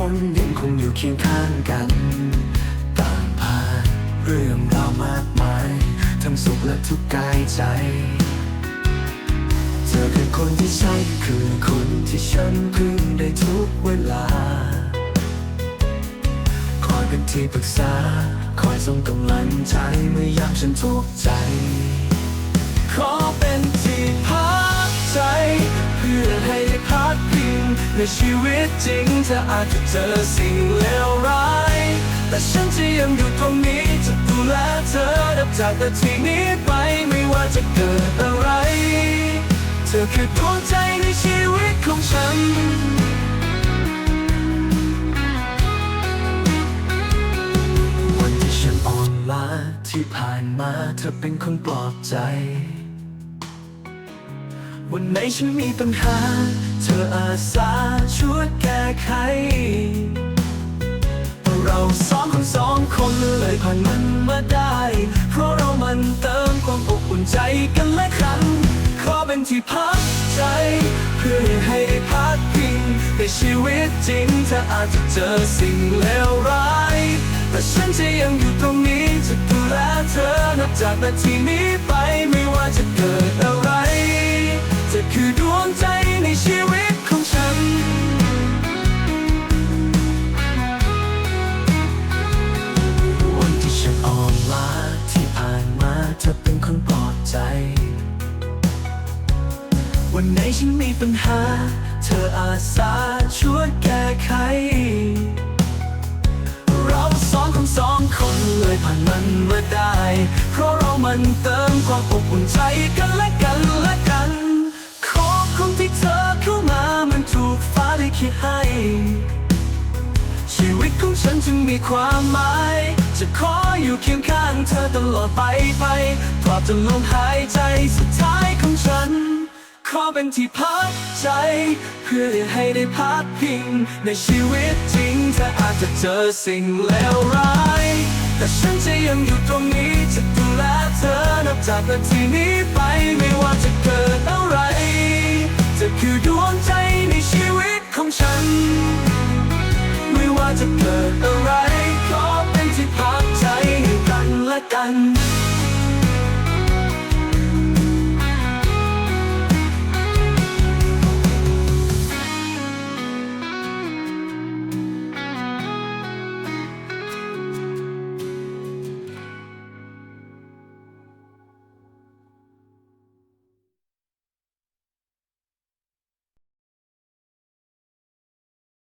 คนยังคงอยู่เคียงข้างกันต่างผ่านเรื่องราวมากมายทั้งสุขและทุกข์กายใจ เธอคือคนที่ใช่คือคนที่ฉันพึ่งได้ทุกเวลา คอยเป็นที่ปรึกษา คอยส่งกำลังใจเมื่อยามฉันทุกข์ใจ ขอเป็นที่พัก ในชีวิตจริงเธออาจจะเจอสิ่งเลวร้าย แต่ฉันจะยังอยู่ตรงนี้จะดูแลเธอนับจากนาทีนี้ไปไม่ว่าจะเกิดอะไร เธอคือดวงใจในชีวิตของฉันวันที่ฉันอ่อนล้าที่ผ่านมาเธอเป็นคนปลอบใจ วันไหนฉันมีปัญหา เธออาสาช่วยแก้ไข เราสองคนสองคนเลยผ่านมันมาได้ เพราะเรามันเติมความอบอุ่นใจกันและกันขอเป็นที่พักใจ เพื่อให้ได้พักพิงในชีวิตจริงเธออาจจะเจอสิ่งเลวร้าย แต่ฉันจะยังอยู่ตรงนี้จะดูแลเธอนับจากนาทีนี้ไปไม่ว่าจะเกิดอะไร วันไหนฉันมีปัญหา เธออาสาช่วยแก้ไข เราสองคนสองคนเลยผ่านมันมาได้ เพราะเรามันเติมความอบอุ่นใจกันและกันและกันขอบคุณที่เธอเข้ามามันถูกฟ้าได้คิดให้ ชีวิตของฉันจึงมีความหมาย จะขออยู่เคียงข้างเธอตลอดไปไปตราบจนลมหายใจสุดท้ายของฉัน ขอเป็นที่พักใจ เพื่อให้ได้พักพิง ในชีวิตจริงเธออาจจะเจอสิ่งเลวร้าย แต่ฉันจะยังอยู่ตรงนี้จะดูแลเธอนับจากนาทีนี้ไปไม่ว่าจะเกิดอะไรจะคือดวงใจในชีวิตของฉัน ไม่ว่าจะเกิดอะไรขอเป็นที่พักใจให้กันและกัน